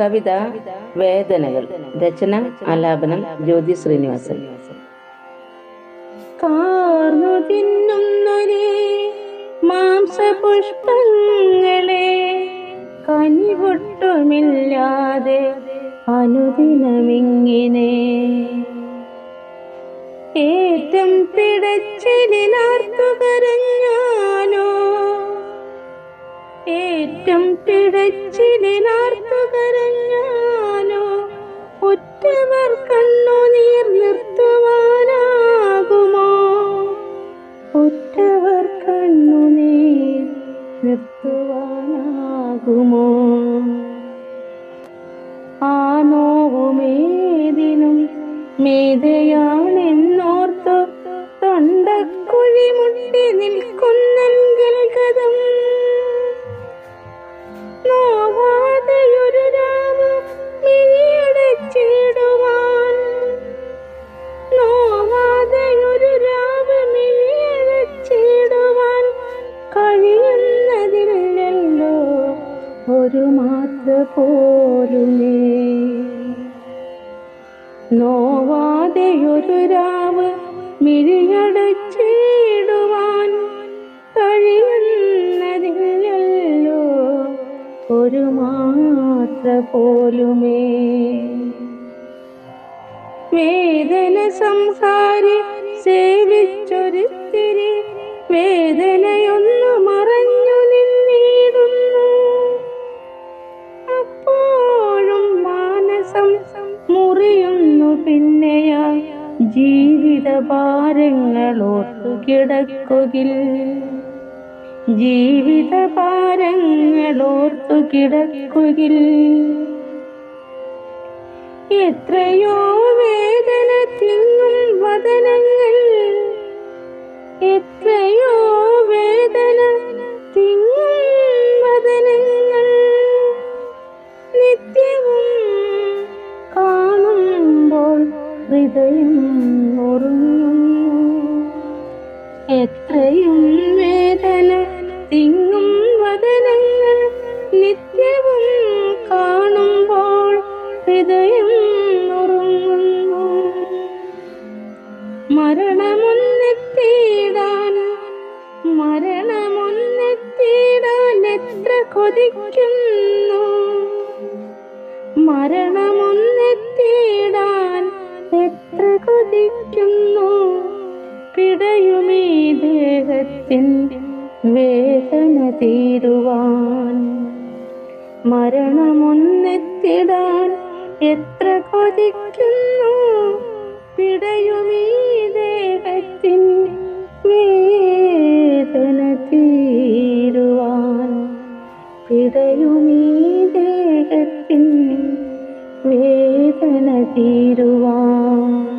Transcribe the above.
കവിത വേദനകൾ രചന ആലാപനം ജ്യോതി ശ്രീനിവാസൻ. കാർന്നു തിന്നുന്നൊരേ മാംസപുഷ്പങ്ങളെ കനിവൊട്ടുമില്ലാതെ അനുദിനമിങ്ങിനെ. ഏറ്റം പിടച്ചിലാർത്തു കരഞ്ഞാലോ ഏറ്റം പിടച്ചിലാർത്തു കരഞ്ഞാലോ ഒറ്റവർ കണ്ണുനീർ നിർത്തുവാനാകുമോ? ഒറ്റവർ കണ്ണുനീർ നിർത്തുവാനാകുമോ? ആ നോവുമേതിനും മേധയാണെന്നോർത്തു തൊണ്ടക്കുഴി മുട്ടി നിൽക്കുന്നെങ്കിൽ പോലുമേ നോവാതെയൊരു രാവ് മിഴിയടച്ചിടുവാൻ കഴിയുന്നതില്ലല്ലോ. ഒരു മാത്ര പോലുമേ. വേദന സംസാരി സേവിച്ചൊരുത്തിരി വേദനയൊന്നു മാനസം മുറിയുന്നു പിന്നെയാ ജീവിത ഭാരങ്ങൾ ഓർത്തു ജീവിത ഭാരങ്ങൾ ഓർത്തു എത്രയോ വേദന തിങ്ങും വദനങ്ങൾ. എത്രയോ ഹൃദയം ഉറങ്ങുന്നു എത്രയും വേദന തിങ്ങും വദനങ്ങൾ നിത്യവും കാണുമ്പോൾ ഹൃദയം ഉറങ്ങുന്നു. മരണമൊന്നെത്തിയിടാൻ മരണമൊന്നെത്തിയിടാൻ എത്ര കൊതിക്കുന്നു. മരണമൊന്നെത്തിയിടാൻ എത്ര കൊതിക്കുന്നു. പിടയുമീ ദേഹത്തിൻ വേദന തീരുവാൻ. മരണമൊന്നെത്തിടാൻ എത്ര കൊതിക്കുന്നു. പിടയുമീ ദേഹത്തിന്റെ വേദന തീരുവാൻ. പിടയുമീ ദേഹത്തിൻ വേദന തീരുവാൻ